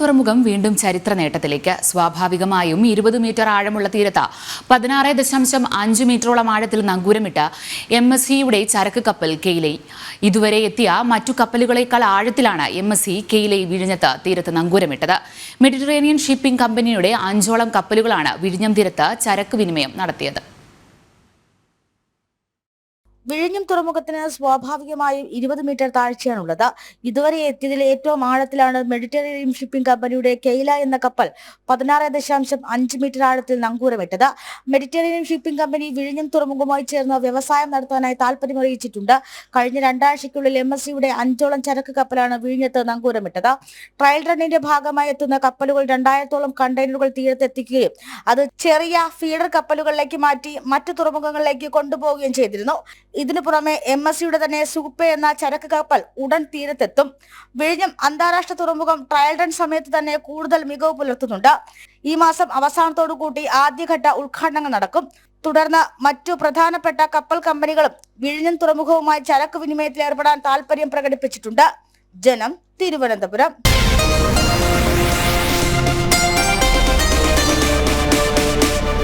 തുറമുഖം വീണ്ടും ചരിത്ര നേട്ടത്തിലേക്ക് സ്വാഭാവികമായും ഇരുപത് മീറ്റർ ആഴമുള്ള തീരത്ത് പതിനാറ് ദശാംശം അഞ്ച് മീറ്ററോളം ആഴത്തിൽ നങ്കൂരമിട്ട് എം എസ് സിയുടെ ചരക്ക് കപ്പൽ കെയിലൈ. ഇതുവരെ എത്തിയ മറ്റു കപ്പലുകളേക്കാൾ ആഴത്തിലാണ് എം എസ് സി കെയിലൈ വിഴിഞ്ഞത്ത് തീരത്ത് നങ്കൂരമിട്ടത്. മെഡിറ്ററേനിയൻ ഷിപ്പിംഗ് കമ്പനിയുടെ അഞ്ചോളം കപ്പലുകളാണ് വിഴിഞ്ഞം തീരത്ത് ചരക്ക് വിനിമയം നടത്തിയത്. വിഴിഞ്ഞം തുറമുഖത്തിന് സ്വാഭാവികമായും ഇരുപത് മീറ്റർ താഴ്ചയാണുള്ളത്. ഇതുവരെ എത്തിയതിൽ ഏറ്റവും ആഴത്തിലാണ് മെഡിറ്ററേനിയൻ ഷിപ്പിംഗ് കമ്പനിയുടെ കെയില എന്ന കപ്പൽ പതിനാറ് ദശാംശം അഞ്ച് മീറ്റർ ആഴത്തിൽ നങ്കൂരമിട്ടത്. മെഡിറ്ററേനിയൻ ഷിപ്പിംഗ് കമ്പനി വിഴിഞ്ഞം തുറമുഖവുമായി ചേർന്ന് വ്യവസായം നടത്താനായി താല്പര്യമറിയിച്ചിട്ടുണ്ട് കഴിഞ്ഞ രണ്ടാഴ്ചയ്ക്കുള്ളിൽ എം എസ് സിയുടെ അഞ്ചോളം ചരക്ക് കപ്പലാണ് വിഴിഞ്ഞത്ത് നങ്കൂരമിട്ടത്. ട്രയൽ റണ്ണിന്റെ ഭാഗമായി എത്തുന്ന കപ്പലുകൾ രണ്ടായിരത്തോളം കണ്ടെയ്നറുകൾ തീരത്തെത്തിക്കുകയും അത് ചെറിയ ഫീഡർ കപ്പലുകളിലേക്ക് മാറ്റി മറ്റു തുറമുഖങ്ങളിലേക്ക് കൊണ്ടുപോവുകയും ചെയ്തിരുന്നു. ഇതിനു പുറമെ എം എസ് സിയുടെ തന്നെ സൂപ്പെ എന്ന ചരക്ക് കപ്പൽ ഉടൻ തീരത്തെത്തും. വിഴിഞ്ഞം അന്താരാഷ്ട്ര തുറമുഖം ട്രയൽ റൺ സമയത്ത് തന്നെ കൂടുതൽ മികവ് പുലർത്തുന്നുണ്ട്. ഈ മാസം അവസാനത്തോടു കൂടി ആദ്യഘട്ട ഉദ്ഘാടനങ്ങൾ നടക്കും. തുടർന്ന് മറ്റു പ്രധാനപ്പെട്ട കപ്പൽ കമ്പനികളും വിഴിഞ്ഞം തുറമുഖവുമായി ചരക്ക് വിനിമയത്തിൽ ഏർപ്പെടാൻ താൽപര്യം പ്രകടിപ്പിച്ചിട്ടുണ്ട്. ജനം തിരുവനന്തപുരം.